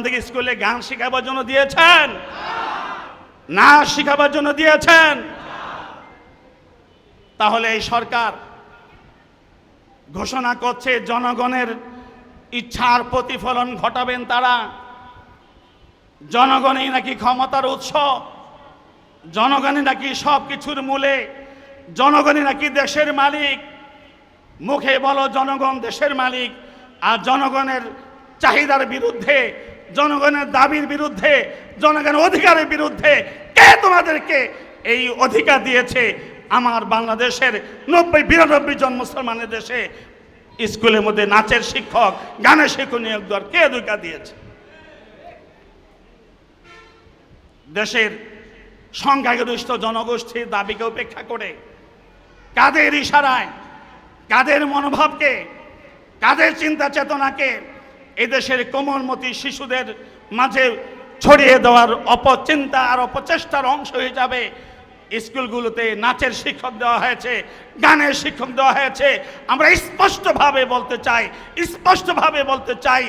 থেকে স্কুলে গান শেখাবার জন্য দিয়েছেন। না শেখাবার জন্য দিয়েছেন। তাহলে এই সরকার ঘোষণা করছে, জনগণের ইচ্ছার প্রতিফলন ঘটাবেন তারা। জনগণই নাকি ক্ষমতার উৎস, জনগণই নাকি সব কিছুর মূলে, জনগণই নাকি দেশের মালিক। মুখে বলো, জনগণ দেশের মালিক, আর জনগণের চাহিদার বিরুদ্ধে জনগণের দাবির বিরুদ্ধে, জনগণের অধিকারের বিরুদ্ধে কে তোমাদেরকে এই অধিকার দিয়েছে? আমার বাংলাদেশের নব্বই বিরানব্বই জন মুসলমানের দেশে স্কুলের মধ্যে নাচের শিক্ষক, গানের শিক্ষক নিয়োগ দেওয়ার কে অধিকার দিয়েছে? দেশের সংখ্যাগরিষ্ঠ জনগোষ্ঠীর দাবিকে উপেক্ষা করে কাদের ইশারায়, কাদের মনোভাবকে, কাদের চিন্তা চেতনাকে এদেশের কোমলমতি শিশুদের মাঝে ছড়িয়ে দেওয়ার অপচিন্তা আর অপচেষ্টার অংশ হয়ে যাবে। স্কুলগুলোতে নাচের শিক্ষক দেওয়া হয়েছে, গানের শিক্ষক দেওয়া হয়েছে। আমরা স্পষ্টভাবে বলতে চাই, স্পষ্টভাবে বলতে চাই,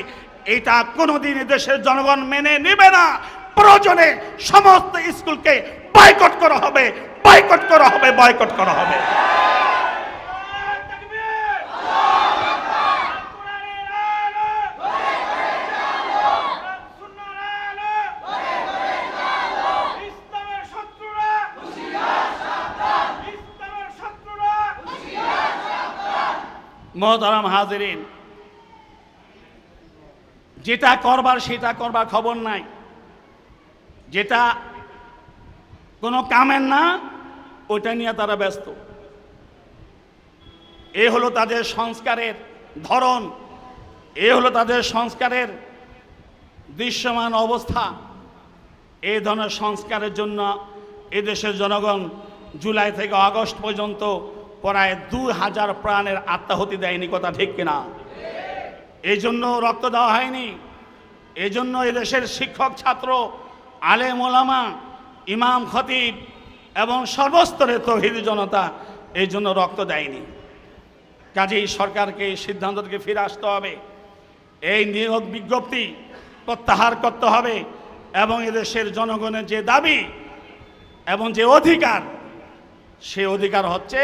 এটা কোনোদিন দেশের জনগণ মেনে নেবে না। প্রয়োজনে সমস্ত স্কুলকে বয়কট করা হবে বয়কট করা হবে বয়কট করা হবে। মহতারাম হাজিরিন। যেটা করবার সেটা করবার খবর নাই। যেটা কোনো কামের না, ওইটা নিয়ে তারা ব্যস্ত। এ হলো তাদের সংস্কারের ধরন। এ হলো তাদের সংস্কারের দৃশ্যমান অবস্থা। এই ধরনের সংস্কারের জন্য এদেশের জনগণ জুলাই থেকে আগস্ট পর্যন্ত প্রায় দু হাজার প্রাণের আত্মাহতি দেয়নি কথা ঠিক কিনা? এই জন্য রক্ত দেওয়া হয়নি। এই জন্য এদেশের শিক্ষক, ছাত্র আলে মোলামা ইমাম, খতিব এবং সর্বস্তরের তহিদ জনতা এই জন্য রক্ত দেয়নি। কাজেই সরকারকে এই সিদ্ধান্ত থেকে ফিরে আসতে হবে। এই নিয়োগ বিজ্ঞপ্তি প্রত্যাহার করতে হবে এবং এদেশের জনগণের যে দাবি এবং যে অধিকার, সে অধিকার হচ্ছে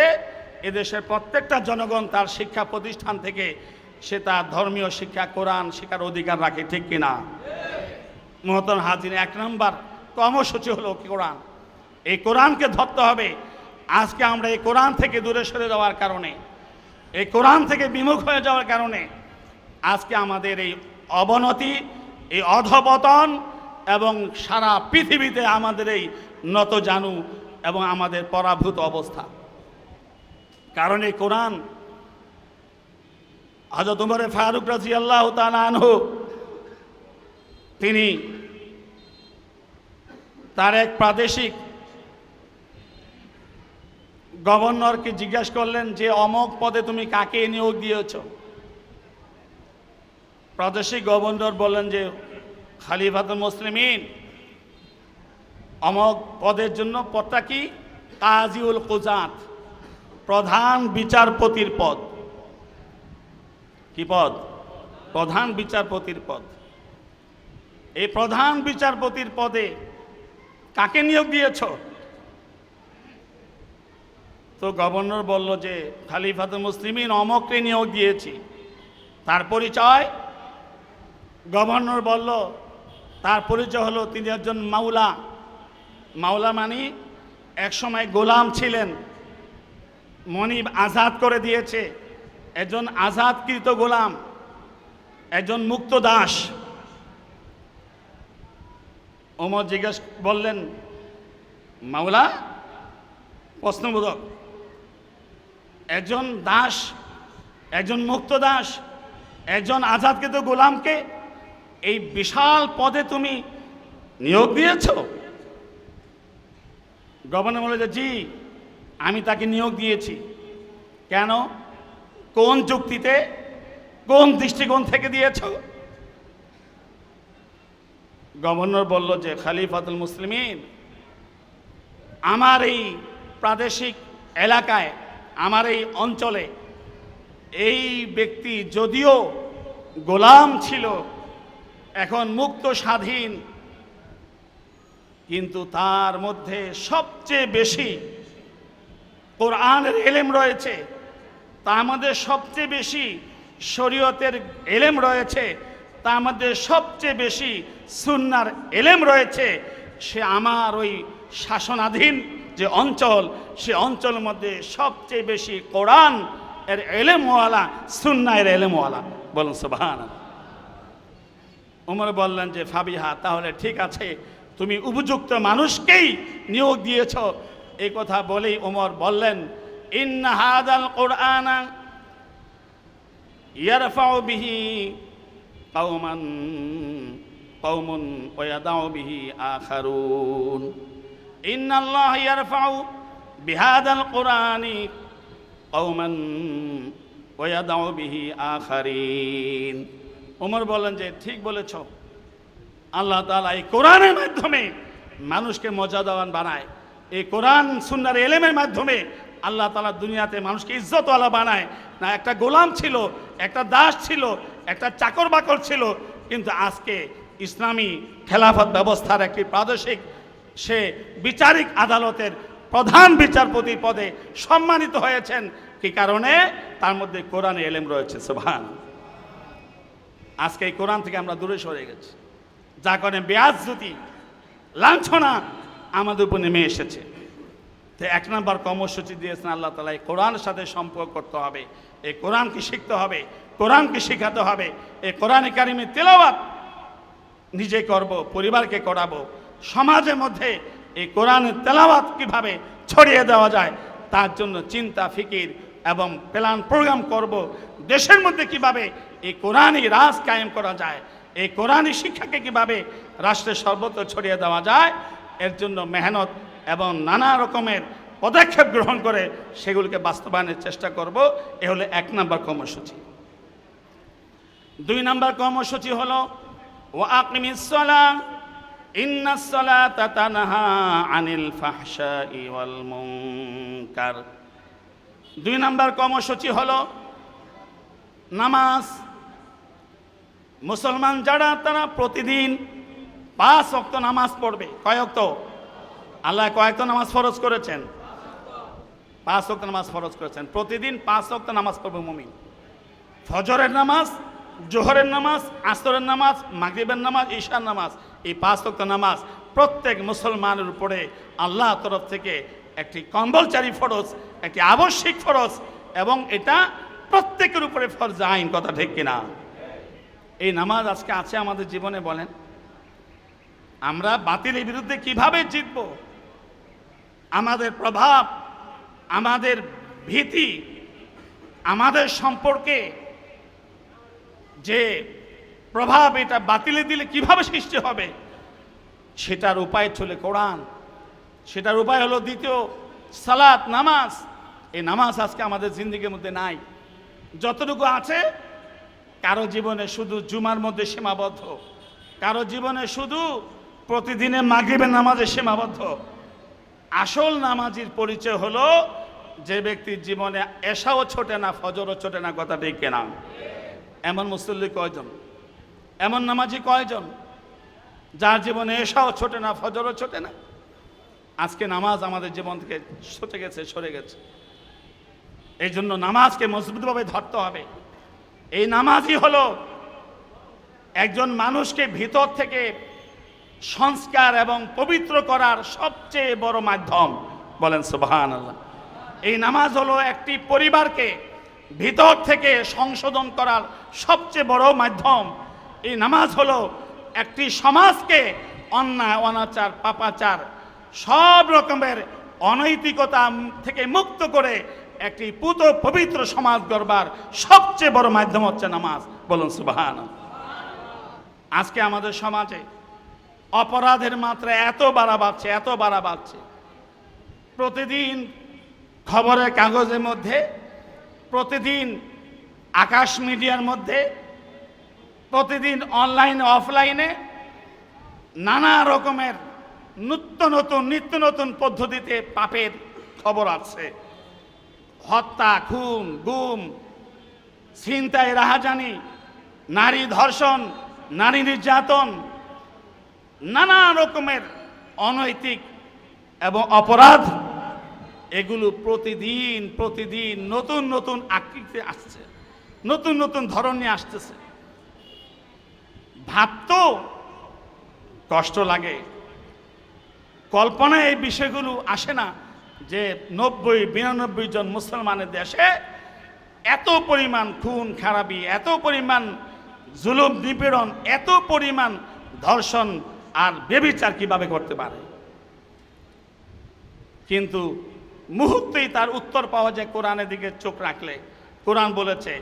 এদেশের প্রত্যেকটা জনগণ তার শিক্ষা প্রতিষ্ঠান থেকে সে তার ধর্মীয় শিক্ষা, কোরআন শিক্ষার অধিকার রাখে, ঠিক কিনা মহতন হাজির এক নম্বর কর্মসূচি হলো কোরআন? এই কোরআনকে ধরতে হবে। আজকে আমরা এই কোরআন থেকে দূরে সরে যাওয়ার কারণে, এই কোরআন থেকে বিমুখ হয়ে যাওয়ার কারণে আজকে আমাদের এই অবনতি, এই অধপতন এবং সারা পৃথিবীতে আমাদের এই নত জানু এবং আমাদের পরাভূত অবস্থা। কারণ এই কোরআন হজরত ফারুক রাজি আল্লাহ তিনি তার এক প্রাদেশিক গভর্নরকে জিজ্ঞেস করলেন যে, অমক পদে তুমি কাকে নিয়োগ দিয়েছ? প্রাদেশিক গভর্নর বললেন যে, খালিফাতুল মুসলিমিন, অমক পদের জন্য পদটা কি? কাজিউল কুজাত প্রধান বিচারপতির পদ। কি পদ? প্রধান বিচারপতির পদ। এই প্রধান বিচারপতির পদে কাকে নিয়োগ দিয়েছ? তো গভর্নর বলল যে খালিফাতুল মুসলিমিন অমককে নিয়োগ দিয়েছি। তার পরিচয়? গভর্নর বলল, তার পরিচয় হলো তিনি একজন মাওলা। মাওলা মানে একসময় গোলাম ছিলেন। মনিব আজাদ করে দিয়েছে। একজন আজাদকৃত গোলাম, একজন মুক্ত দাস। ওমর জিজ্ঞেস বললেন, মাওলা, প্রশ্নবোধক, একজন দাস, একজন মুক্ত দাস, একজন আজাদকৃত গোলামকে এই বিশাল পদে তুমি নিয়োগ দিয়েছ? গভর্নর বলে যে জি। আমি তাকে নিয়োগ দিয়েছি। কেন? কোন যুক্তিতে, কোন দৃষ্টিকোণ থেকে দিয়েছ? গভর্নর বলল যে, খালিফাতুল মুসলিমিন, আমার এই প্রাদেশিক এলাকায়, আমার এই অঞ্চলে, এই ব্যক্তি যদিও গোলাম ছিল, এখন মুক্ত স্বাধীন, কিন্তু তার মধ্যে সবচেয়ে বেশি কোরআনের এলেম রয়েছে তার মধ্যে সবচেয়ে বেশি শরীয়তের এলেম রয়েছে তার মধ্যে সবচেয়ে বেশি সুন্নার এলেম রয়েছে, সে আমার ওই শাসনাধীন যে অঞ্চল, সে অঞ্চলের মধ্যে সবচেয়ে বেশি কোরআন এর এলেমওয়ালা সুন্না এর এলেমওয়ালা। বলুন সুবহান উমর বললেন যে, ফাবিহা, তাহলে ঠিক আছে, তুমি উপযুক্ত মানুষকেই নিয়োগ দিয়েছ এই কথা বলেই ওমর বললেন, ইন্না হাদাল কোরআনা ইয়ারফাউ বিহি কওমান, কওমুন ওয়া ইয়াদাউ বিহি আখারুন। ইন্নাল্লাহ ইয়ারফাউ বিহাদাল কোরআনি কওমান ওয়া ইয়াদাউ বিহি আখারিন। ওমর বললেন যে, ঠিক বলেছ। আল্লাহ তাআলা এই কোরআনের মাধ্যমে মানুষকে মর্যাদাবান বানায়। এই কোরআন, সুন্নার এলেমের মাধ্যমে আল্লাহ তাআলা দুনিয়াতে মানুষকে ইজ্জতওয়ালা বানায়। না, একটা গোলাম ছিল, একটা দাস ছিল, একটা চাকর বাকর ছিল, কিন্তু আজকে ইসলামী খেলাফত ব্যবস্থার একটি প্রাদেশিক, সে বিচারিক আদালতের প্রধান বিচারপতি পদে সম্মানিত হয়েছেন। কি কারণে? তার মধ্যে কোরআনে এলেম রয়েছে, সুবহান। আজকে এই কোরআন থেকে আমরা দূরে সরে গেছি। যা করে বেয়াজ লাঞ্ছনা আমাদের উপর নেমে এসেছে। তো এক নম্বর কর্মসূচি দিয়েছেন আল্লাহ তালা এই কোরআনের সাথে সম্পর্ক করতে হবে। এই কোরআনকে শিখতে হবে, কোরআনকে শেখাতে হবে। এই কোরআন একাডেমি তেলাওয়াত নিজে করব, পরিবারকে করাবো। সমাজের মধ্যে এই কোরআনের তেলাওয়াত কীভাবে ছড়িয়ে দেওয়া যায়, তার জন্য চিন্তা, ফিকির এবং প্ল্যান, প্রোগ্রাম করব। দেশের মধ্যে কীভাবে এই কোরআনই রাজ কায়েম করা যায়, এই কোরআনই শিক্ষাকে কীভাবে রাষ্ট্রের সর্বত্র ছড়িয়ে দেওয়া যায় এর জন্য মেহনত এবং নানা রকমের পদক্ষেপ গ্রহণ করে সেগুলিকে বাস্তবায়নের চেষ্টা করব। এ হলো এক নম্বর কর্মসূচি। দুই নম্বর কর্মসূচি হলো ও তাতানাহা আনিল দুই নম্বর কর্মসূচি হলো, নামাজ, মুসলমান যারা, তারা প্রতিদিন পাঁচ অক্ত নামাজ পড়বে। কয় অক্ত আল্লাহ কয়েকত নামাজ ফরজ করেছেন? পাঁচ অক্ত নামাজ ফরজ করেছেন। প্রতিদিন পাঁচ অক্ত নামাজ পড়বে মুমিন। ফজরের নামাজ, জোহরের নামাজ, আসরের নামাজ, মাগরিবের নামাজ, ঈশার নামাজ, এই পাঁচ ওয়াক্ত নামাজ প্রত্যেক মুসলমানের উপরে আল্লাহ তরফ থেকে একটি কম্বলচারী ফরজ, একটি আবশ্যিক ফরজ এবং এটা প্রত্যেকের উপরে ফরজ আইন, কথা ঠিক কিনা? এই নামাজ আজকে আছে আমাদের জীবনে বলেন? আমরা বাতিলের বিরুদ্ধে কীভাবে জিতব? আমাদের প্রভাব, আমাদের ভীতি, আমাদের সম্পর্কে যে প্রভাব এটা বাতিলে দিলে কীভাবে সৃষ্টি হবে, সেটার উপায় চলে কোরআন। সেটার উপায় হলো দ্বিতীয়, সালাত, নামাজ। এই নামাজ আজকে আমাদের জিন্দিগির মধ্যে নাই। যতটুকু আছে, কারও জীবনে শুধু জুমার মধ্যে সীমাবদ্ধ। কারও জীবনে শুধু প্রতিদিনের মাগরিবের নামাজে সীমাবদ্ধ। আসল নামাজির পরিচয় হলো যে ব্যক্তির জীবনে এসাও ছোটে না, ফজরও ছোটে না কথা ঠিক কেনা। এমন মুসল্লি কয়জন? এমন নামাজি কয়জন যার জীবনে এসাও ছোটে না, ফজরও ছোটে না? আজকে নামাজ আমাদের জীবন থেকে সরে গেছে সরে গেছে। এই জন্য নামাজকে মজবুতভাবে ধরতে হবে। এই নামাজই হলো একজন মানুষকে ভিতর থেকে সংস্কার এবং পবিত্র করার সবচেয়ে বড় মাধ্যম। বলেন সুবহান আল্লাহ এই নামাজ হলো একটি পরিবারকে ভিতর থেকে সংশোধন করার সবচেয়ে বড় মাধ্যম। এই নামাজ হলো একটি সমাজকে অন্যায়, অনাচার, পাপাচার সব রকমের অনৈতিকতা থেকে মুক্ত করে একটি পুত পবিত্র সমাজ গড়বার সবচেয়ে বড় মাধ্যম হচ্ছে নামাজ। বলুন সুবাহান আজকে আমাদের সমাজে অপরাধের মাত্রা এত বাড়া বাড়ছে, এত বাড়া বাড়ছে। প্রতিদিন খবরের কাগজের মধ্যে, প্রতিদিন আকাশ মিডিয়ার মধ্যে, প্রতিদিন অনলাইনে, অফলাইনে নানা রকমের নিত্য নতুন নিত্য নতুন পদ্ধতিতে পাপের খবর আছে হত্যা, খুন, গুম, ছিনতাই, রাহাজানি, নারী ধর্ষণ, নারী নির্যাতন নানা রকমের অনৈতিক এবং অপরাধ, এগুলো প্রতিদিন প্রতিদিন নতুন নতুন আকৃতি আসছে, নতুন নতুন ধরন নিয়ে আসতেছে। ভাবতেও কষ্ট লাগে। কল্পনায় এই বিষয়গুলো আসে না যে নব্বই, বিরানব্বই জন মুসলমানের দেশে এত পরিমাণ খুন, খারাপি, এত পরিমাণ জুলুম, নিপীড়ন, এত পরিমাণ ধর্ষণ আর বেবিচার কীভাবে করতে পারে? কিন্তু মুহূর্তেই তার উত্তর পাওয়া যায় কোরআনের দিকে চোখ রাখলে। কোরআন বলেছে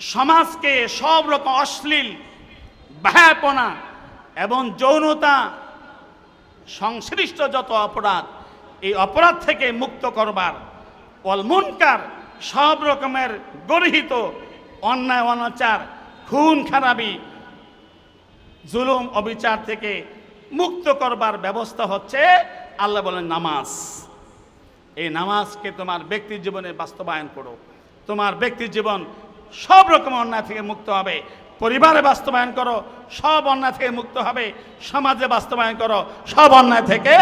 সমাজকে সব রকম অশ্লীল ব্যাপনা এবং যৌনতা, সংশ্লিষ্ট যত অপরাধ, এই অপরাধ থেকে মুক্ত করবার অলমুনকার সব রকমের গর্হিত, অন্যায়, অনাচার, খুন, খারাপি, জুলুম, অবিচার থেকে মুক্ত করবার ব্যবস্থা হচ্ছে আল্লাহ বলেন নামাজ। এই নামাজকে তোমার ব্যক্তির জীবনে বাস্তবায়ন করো। তোমার ব্যক্তির জীবন সব রকম অন্যায় থেকে মুক্ত হবে। পরিবারে বাস্তবায়ন করো, সব অন্যায় থেকে মুক্ত হবে। সমাজে বাস্তবায়ন করো, সব অন্যায় থেকে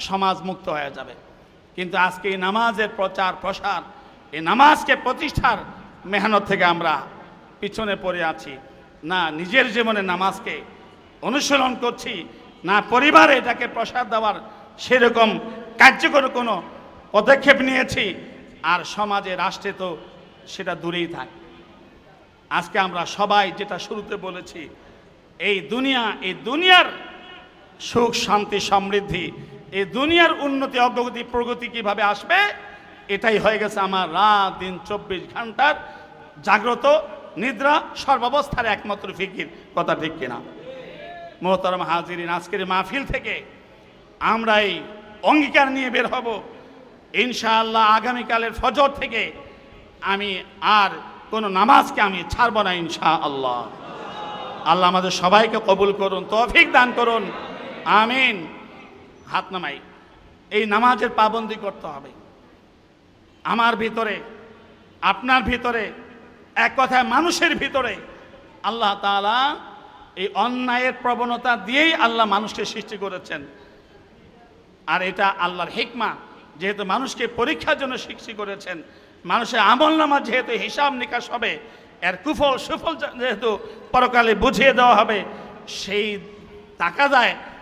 সমাজ মুক্ত হয়ে যাবে। কিন্তু আজকে এই নামাজের প্রচার, প্রসার, এই নামাজকে প্রতিষ্ঠার মেহনত থেকে আমরা পিছনে পড়ে আছি। না নিজের জীবনে নামাজকে অনুশীলন করছি, না পরিবারে এটাকে প্রসার দেওয়ার সেরকম কার্যকর কোনো পদক্ষেপ নিয়েছি, আর সমাজে, রাষ্ট্রে তো সেটা দূরেই থাক। আজকে আমরা সবাই যেটা শুরুতে বলেছি, এই দুনিয়া, এই দুনিয়ার সুখ, শান্তি, সমৃদ্ধি এই দুনিয়ার উন্নতি, অগ্রগতি, প্রগতি কীভাবে আসবে? এটাই হয়ে গেছে আমার রাত, দিন, চব্বিশ ঘণ্টার জাগ্রত নিদ্রা, সর্বাবস্থার একমাত্র ফিকির। কথা ঠিক কিনা? মোহতারাম হাজিরিন, আজকের মাহফিল থেকে আমরা এই অঙ্গীকার নিয়ে বের হব। ইনশাআল্লাহ আগামীকালের ফজর থেকে আমি আর কোনো নামাজকে আমি ছাড়ব না ইনশা আল্লাহ আল্লাহ আমাদের সবাইকে কবুল করুন, তৌফিক দান করুন। আমিন। হাত নামাই। এই নামাজের পাবন্দি করতে হবে। আমার ভিতরে, আপনার ভিতরে, এক কথায় মানুষের ভিতরে আল্লাহ তাআলা এই অন্যায়ের প্রবণতা দিয়েই আল্লাহ মানুষকে সৃষ্টি করেছেন। আর এটা আল্লাহর হিকমা, যেহেতু মানুষকে পরীক্ষার জন্য সৃষ্টি করেছেন। মানুষের আমল নামা যেহেতু হিসাব নিকাশ হবে, এর কুফল সুফল যেহেতু পরকালে বুঝিয়ে দেওয়া হবে, সেই তাকাদায়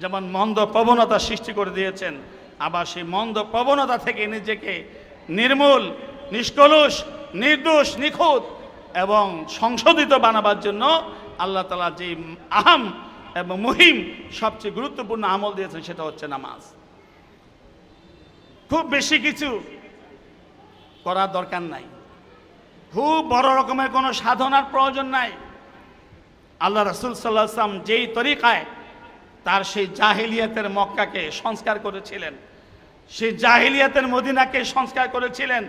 যেমন মন্দ প্রবণতা সৃষ্টি করে দিয়েছেন, আবার সেই মন্দ প্রবণতা থেকে নিজেকে নির্মূল, নিষ্কলুষ, নির্দোষ, নিখুঁত এবং সংশোধিত বানাবার জন্য আল্লাহ তালা যে আহাম এবং মুহিম সবচেয়ে গুরুত্বপূর্ণ আমল দিয়েছেন সেটা হচ্ছে নামাজ। খুব বেশি কিছু করার দরকার নাই। খুব বড় রকমের কোনো সাধনার প্রয়োজন নাই। আল্লাহ রসুল সাল্লাহ আসলাম যেই তরিকায় তার সেই জাহিলিয়াতের মক্কাকে সংস্কার করেছিলেন। সেই জাহিলিয়াতের মদিনাকে সংস্কার করেছিলেন।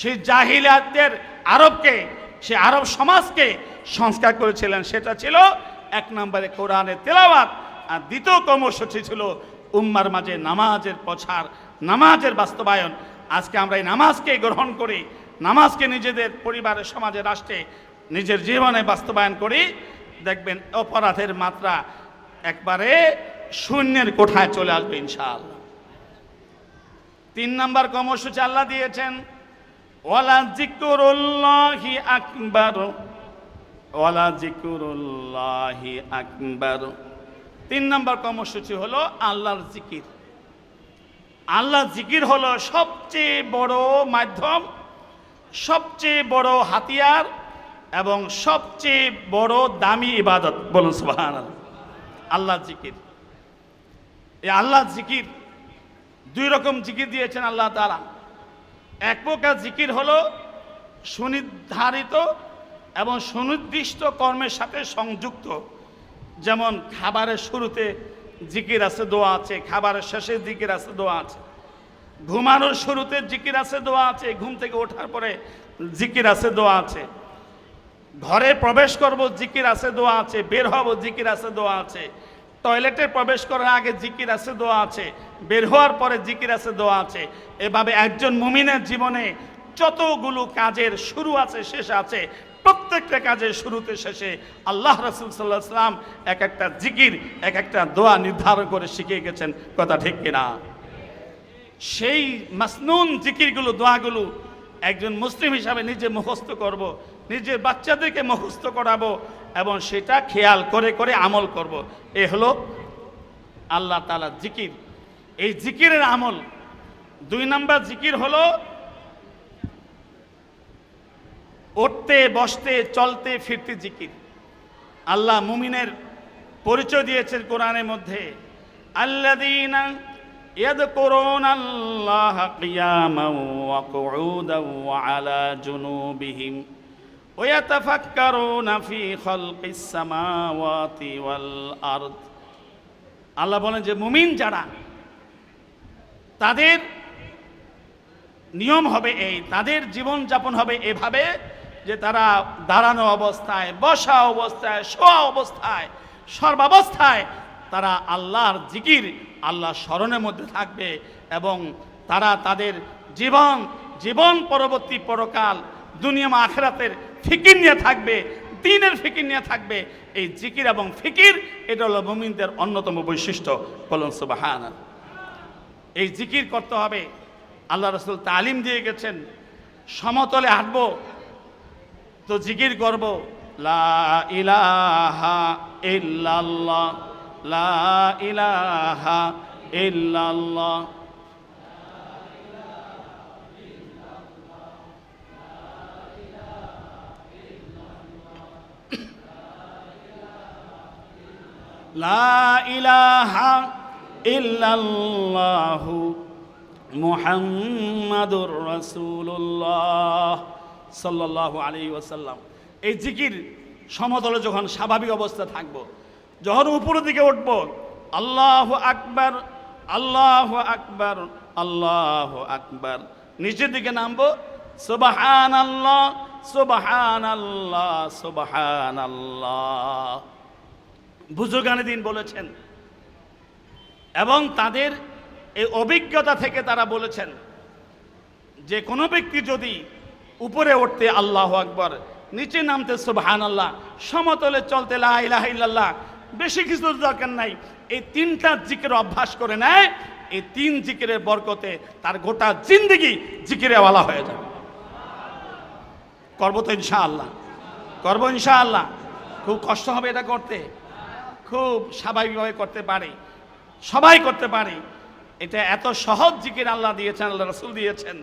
সেই জাহিলিয়াতের আরবকে সে আরব সমাজকে সংস্কার করেছিলেন। সেটা ছিল এক নম্বরে কোরআনের তেলাওয়াত, আর দ্বিতীয় কর্মসূচি ছিল উম্মার মাঝে নামাজের প্রচার, নামাজের বাস্তবায়ন। আজকে আমরা এই নামাজকে গ্রহণ করি, নামাজকে নিজেদের পরিবারের সমাজে, রাষ্ট্রে নিজের জীবনে বাস্তবায়ন করি। দেখবেন অপরাধের মাত্রা একবারে শূন্যের কোঠায় চলে আসবে ইনশাআল্লাহ। তিন নম্বর কর্মসূচি আল্লাহ দিয়েছেন, ওয়ালা জিকুরুল্লাহি আকবার। ওয়ালা জিকুরুল্লাহি আকবার। তিন নম্বর কর্মসূচি হলো আল্লাহর জিকির। আল্লাহ জিকির হলো সবচেয়ে বড় মাধ্যম, সবচেয়ে বড় হাতিয়ার এবং সবচেয়ে বড় দামি ইবাদত। বলুন সুবহান আল্লাহ জিকির। এই আল্লাহ জিকির, দুই রকম জিকির দিয়েছেন আল্লাহ তাআলা। এক প্রকার জিকির হলো সুনির্ধারিত এবং সুনির্দিষ্ট কর্মের সাথে সংযুক্ত। যেমন খাবারের শুরুতে জিকির আছে, দোয়া আছে, খাবারের শেষে জিকির আছে, দোয়া আছে। ঘুমানোর শুরুতে জিকির আছে, দোয়া আছে, ঘুম থেকে ওঠার পরে জিকির আছে, দোয়া আছে। ঘরে প্রবেশ করব, জিকির আছে, দোয়া আছে। বের হব, জিকির আছে, দোয়া আছে। টয়লেটে প্রবেশ করার আগে জিকির আছে, দোয়া আছে। বের হওয়ার পরে জিকির আছে, দোয়া আছে। এভাবে একজন মুমিনের জীবনে যতগুলো কাজের শুরু আছে, শেষ আছে, প্রত্যেকটা কাজের শুরুতে শেষে আল্লাহ রসুল সাল্লাহ সাল্লাম এক একটা জিকির, এক একটা দোয়া নির্ধারণ করে শিখিয়ে গেছেন। কথা ঠিক কিনা? সেই মাসনুন জিকিরগুলো, দোয়াগুলো একজন মুসলিম হিসাবে নিজে মুখস্থ করব। নিজের বাচ্চাদেরকে মুখস্থ করাবো এবং সেটা খেয়াল করে করে আমল করব। এ হলো আল্লাহ তালা জিকির এই জিকিরের আমল দুই নাম্বার জিকির হলো উঠতে বসতে চলতে ফিরতে জিকির আল্লাহ মুমিনের পরিচয় দিয়েছেন কোরআনের মধ্যে আল্লাযীনা يذكرون الله قياما وقعودا وعلى جنوبهم আল্লাহ বলেন যে মুমিন যারা, তাদের নিয়ম হবে এই, তাদের জীবন যাপন হবে এভাবে যে তারা দাঁড়ানো অবস্থায়, বসা অবস্থায়, শোয়া অবস্থায়, সর্বাবস্থায় তারা আল্লাহর জিকির আল্লাহ স্মরণের মধ্যে থাকবে এবং তারা তাদের জীবন জীবন পরবর্তী পরকাল দুনিয়া আখেরাতের ফিকির নিয়ে থাকবে, দিনের ফিকির নিয়ে থাকবে। এই জিকির এবং ফিকির, এটা হলো মুমিনদের অন্যতম বৈশিষ্ট্য। বলুন সুবাহান এই জিকির করতে হবে। আল্লাহ রসুল তালিম দিয়ে গেছেন, সমতলে হাঁটবো, তো জিকির করব, লা ইলাহা ইল্লাল্লাহ, লা ইলাহা ইল্লাল্লাহ। এই জিকির সমতলে যখন স্বাভাবিক অবস্থা থাকব, যখন উপরের দিকে উঠব, আল্লাহ আকবার আল্লাহ আকবার আল্লাহ আকবার, নিচের দিকে নামবো সুবাহান আল্লাহ সুবাহান আল্লাহ সুবাহান আল্লাহ বুজুর্গানি দিন বলেছেন। এবং তাদের এই অভিজ্ঞতা থেকে তারা বলেছেন যে, কোনো ব্যক্তি যদি উপরে উঠতে আল্লাহ আকবর, নিচে নামতে সুবহান আল্লাহ সমতলে চলতে লা ইলাহা ইল্লাল্লাহ, বেশি কিছু দরকার নাই, এই তিনটা জিকের অভ্যাস করে নেয়, এই তিন জিকিরের বরকতে তার গোটা জিন্দগি জিকিরে ওয়ালা হয়ে যাবে। করব তো ইনশাআল্লাহ, করব ইনশাআল্লাহ। খুব কষ্ট হবে এটা করতে। খুব স্বাভাবিকভাবে করতে পারে। সবাই করতে পারে। এটা এত সহজ জিকির আল্লাহ দিয়েছেন, আল্লাহ রসুল দিয়েছেন।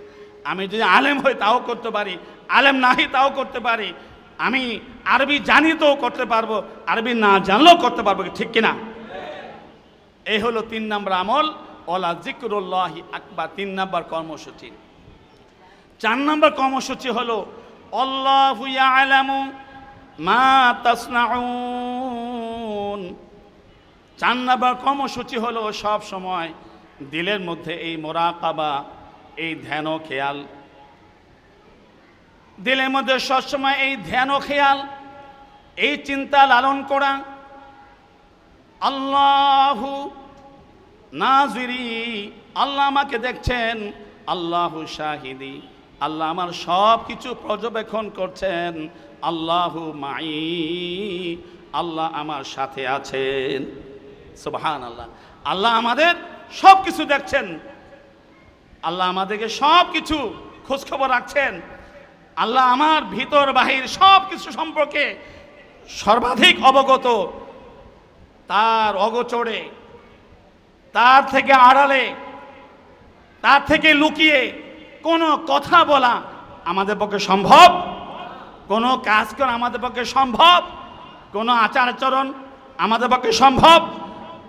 আমি যদি আলেম হই তাও করতে পারি, আলেম নাহি তাও করতে পারি। আমি আরবি জানি তো করতে পারব, আরবি না জানলেও করতে পারব ঠিক কিনা? এই হলো তিন নম্বর আমল ওলা জিকরুল্লাহি আকবার, তিন নম্বর কর্মসূচি। চার নম্বর কর্মসূচি হলো অল্লাহু ইয়ালামু মা তাসনাউন। চার নম্বর কর্মসূচি হলো সব সময় দিলের মধ্যে এই মোরাকাবা, এই ধ্যান খেয়াল। দিলের মধ্যে সবসময় এই ধ্যান খেয়াল, এই চিন্তা লালন করা। আল্লাহু নাজিরি, আল্লাহ আমাকে দেখছেন, আল্লাহু শাহিদি। আল্লাহ আমার সব কিছু পর্যবেক্ষণ করছেন। আল্লাহু মাই, আল্লাহ আমার সাথে আছেন। সুবহান আল্লাহ আল্লাহ আমাদের সব কিছু দেখছেন। আল্লাহ আমাদেরকে সব কিছু খোঁজখবর রাখছেন। আল্লাহ আমার ভিতর বাহির সব কিছু সম্পর্কে সর্বাধিক অবগত। তার অগোচরে, তার থেকে আড়ালে, তার থেকে লুকিয়ে কোনো কথা বলা আমাদের পক্ষে সম্ভব? কোনো কাজ করা আমাদের পক্ষে সম্ভব? কোনো আচার আচরণ আমাদের পক্ষে সম্ভব?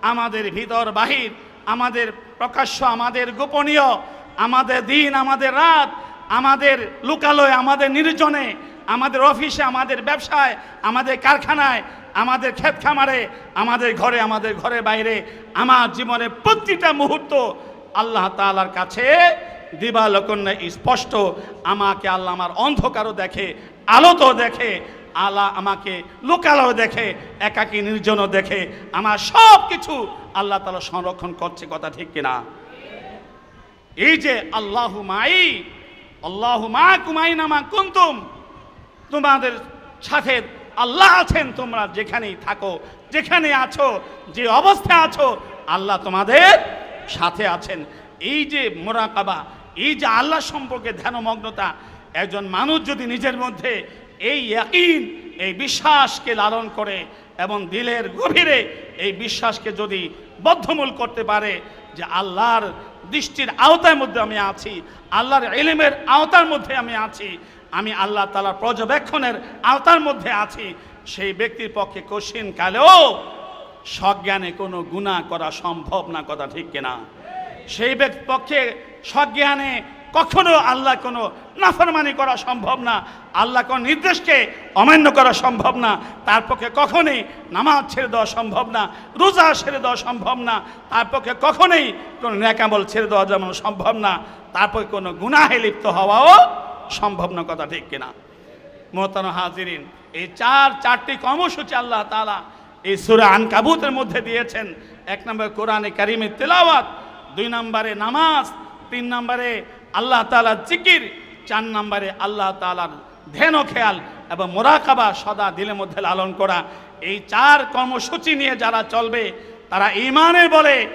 আমাদের ভিতর বাহির, আমাদের প্রকাশ্য, আমাদের গোপনীয়, আমাদের দিন, আমাদের রাত, আমাদের লোকালয়ে, আমাদের নির্জনে, আমাদের অফিসে, আমাদের ব্যবসায়, আমাদের কারখানায়, আমাদের ক্ষেত খামারে, আমাদের ঘরে আমাদের ঘরে বাইরে, আমার জীবনের প্রতিটা মুহূর্ত আল্লাহ তাআলার কাছে দিবালকন্যা স্পষ্ট, আমাকে আল্লাহ আমার অন্ধকারও দেখে আলো তো দেখে, আল্লাহ আমাকে লোকালয় দেখে, একাকী নির্জনও দেখে, আমার সব কিছু আল্লাহ তালা সংরক্ষণ করছে, কথা ঠিক কিনা? এই যে আল্লাহ মাই, আল্লাহ মা কুমাই নামা কুন্তুম, তোমাদের সাথে আল্লাহ আছেন, তোমরা যেখানেই থাকো, যেখানে আছো, যে অবস্থায় আছো, আল্লাহ তোমাদের সাথে আছেন। এই যে মোরাকাবা এই যে আল্লাহ সম্পর্কে ধ্যানমগ্নতা, একজন মানুষ যদি নিজের মধ্যে এই ইয়াকিন, এই বিশ্বাসকে লালন করে এবং দিলের গভীরে এই বিশ্বাসকে যদি বদ্ধমূল করতে পারে যে আল্লাহর দৃষ্টির আওতার মধ্যে আমি আছি, আল্লাহর এলিমের আওতার মধ্যে আমি আছি, আমি আল্লাহ তালার পর্যবেক্ষণের আওতার মধ্যে আছি, সেই ব্যক্তির পক্ষে কশিন কালেও সজ্ঞানে কোনো গুণা করা সম্ভব না, কথা ঠিক কিনা? সেই ব্যক্তির পক্ষে সজ্ঞানে কখনো আল্লাহ কোনো নাফরমানি করা সম্ভব না। আল্লাহ কোন নির্দেশকে অমান্য করা সম্ভব না। তার পক্ষে কখনোই নামাজ ছেড়ে দেওয়া সম্ভব না, রোজা ছেড়ে দেওয়া সম্ভব না। তার পক্ষে কখনোই কোনো ন্যাকামল ছেড়ে দেওয়া যেমন সম্ভব না। তার পক্ষে কোনো গুনাহে লিপ্ত হওয়াও সম্ভব না কথা ঠিক কিনা। মোহতান হাজিরিন, এই চার, চারটি কর্মসূচি আল্লাহ তালা এই সুরা আনকাবুতের মধ্যে দিয়েছেন। এক নম্বরে কোরআনে কারিমের তেলাওয়াত, দুই নম্বরে নামাজ তিন নম্বরে আল্লাহ তালার জিকির, চার নম্বরে আল্লাহ তালার ধ্যান ও খেয়াল এবং মোরাকাবা সদা দিলের মধ্যে লালন করা। এই চার কর্মসূচি নিয়ে যারা চলবে তারা ইমানে বলে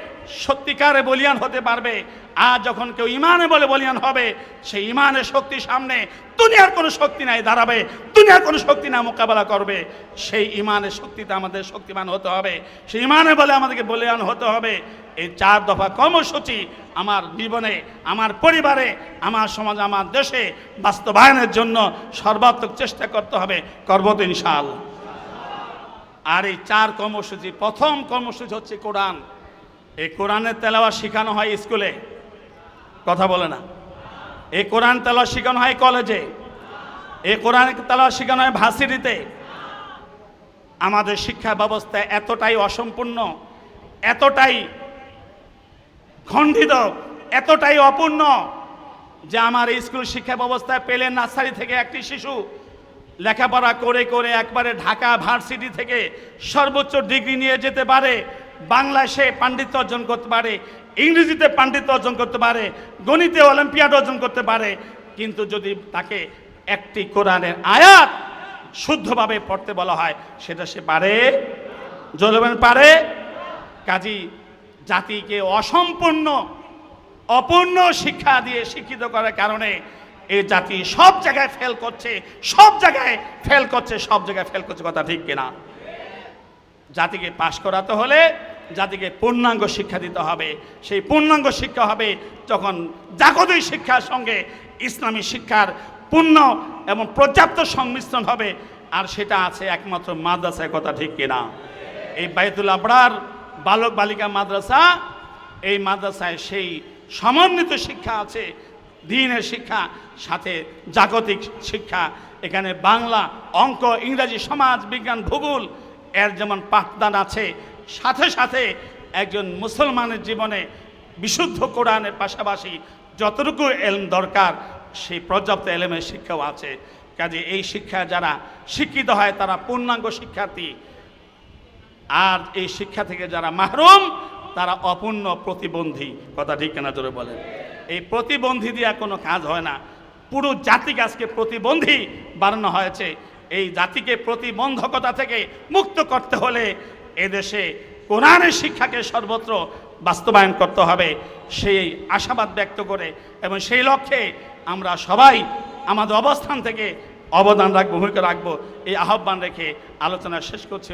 সত্যিকারে বলিয়ান হতে পারবে। আর যখন কেউ ইমানে বলে বলিয়ান হবে সেই ইমানের শক্তি সামনে দুনিয়ার কোনো শক্তি নাই দাঁড়াবে, দুনিয়ার কোনো শক্তি না মোকাবেলা করবে। সেই ইমানের শক্তিতে আমাদের শক্তিমান হতে হবে। সেই ইমানে বলে আমাদেরকে বলিয়ান হতে হবে। এই চার দফা কর্মসূচি আমার জীবনে, আমার পরিবারে, আমার সমাজ, আমার দেশে বাস্তবায়নের জন্য সর্বাত্মক চেষ্টা করতে হবে। করব তো ইনশাআল্লাহ। আর এই চার কর্মসূচি, প্রথম কর্মসূচি হচ্ছে কোরআন। এই কোরআনের তেলাওয়া শেখানো হয় স্কুলে। কথা বলে না। এই কোরআন তেলাওয়া শেখানো হয় কলেজে। এই কোরআন তেলাওয়া শেখানো হয় ভার্সিটিতে। আমাদের শিক্ষা ব্যবস্থা এতটাই অসম্পূর্ণ, এতটাই খণ্ডিত, এতটাই অপূর্ণ যে আমার স্কুল শিক্ষা ব্যবস্থায় পেলে নার্সারি থেকে একটি শিশু লেখাপড়া করে করে একবারে ঢাকা ভার্সিটি থেকে সর্বোচ্চ ডিগ্রি নিয়ে যেতে পারে বাংলায় সে পাণ্ডিত্য অর্জন করতে পারে, ইংরেজিতে পাণ্ডিত্য অর্জন করতে পারে, গণিতে অলিম্পিয়াড অর্জন করতে পারে, কিন্তু যদি তাকে একটি কোরআনের আয়াত শুদ্ধভাবে পড়তে বলা হয়, সেটা সে পারে? জলবেন পারে? কাজী জাতিকে অসম্পূর্ণ, অপূর্ণ শিক্ষা দিয়ে শিক্ষিত করার কারণে এই জাতি সব জায়গায় ফেল করছে, সব জায়গায় ফেল করছে, সব জায়গায় ফেল করছে কথা ঠিক কিনা? জাতিকে পাশ করাতে হলে জাতিকে পূর্ণাঙ্গ শিক্ষা দিতে হবে। সেই পূর্ণাঙ্গ শিক্ষা হবে যখন জাগতিক শিক্ষার সঙ্গে ইসলামী শিক্ষার পূর্ণ এবং পর্যাপ্ত সংমিশ্রণ হবে, আর সেটা আছে একমাত্র মাদ্রাসায় কথা ঠিক কিনা? এই বাইতুল আবরার বালক বালিকা মাদ্রাসা, এই মাদ্রাসায় সেই সমন্বিত শিক্ষা আছে দিনের শিক্ষা, সাথে জাগতিক শিক্ষা। এখানে বাংলা অঙ্ক, ইংরাজি, সমাজ, বিজ্ঞান, ভূগোল এর যেমন পাঠদান আছে, সাথে সাথে একজন মুসলমানের জীবনে বিশুদ্ধ কোরআনের পাশাপাশি যতটুকু এলম দরকার, সেই পর্যাপ্ত এলেমের শিক্ষাও আছে। কাজে এই শিক্ষা যারা শিক্ষিত হয়, তারা পূর্ণাঙ্গ শিক্ষার্থী। আর এই শিক্ষা থেকে যারা মাহরুম, তারা অপূর্ণ প্রতিবন্ধী। কথা ঠিক কেনা জোরে বলেন? এই প্রতিবন্ধী দিয়ে কোনো কাজ হয় না। পুরো জাতিকে আজকে প্রতিবন্ধী বানানো হয়েছে। এই জাতিকে প্রতিবন্ধকতা থেকে মুক্ত করতে হলে এদেশে কোরআনের শিক্ষাকে সর্বত্র বাস্তবায়ন করতে হবে। সেই আশাবাদ ব্যক্ত করে এবং সেই লক্ষ্যে আমরা সবাই আমাদের অবস্থান থেকে অবদান রাখব, ভূমিকা রাখব। এই আহ্বান রেখে আলোচনা শেষ করছি।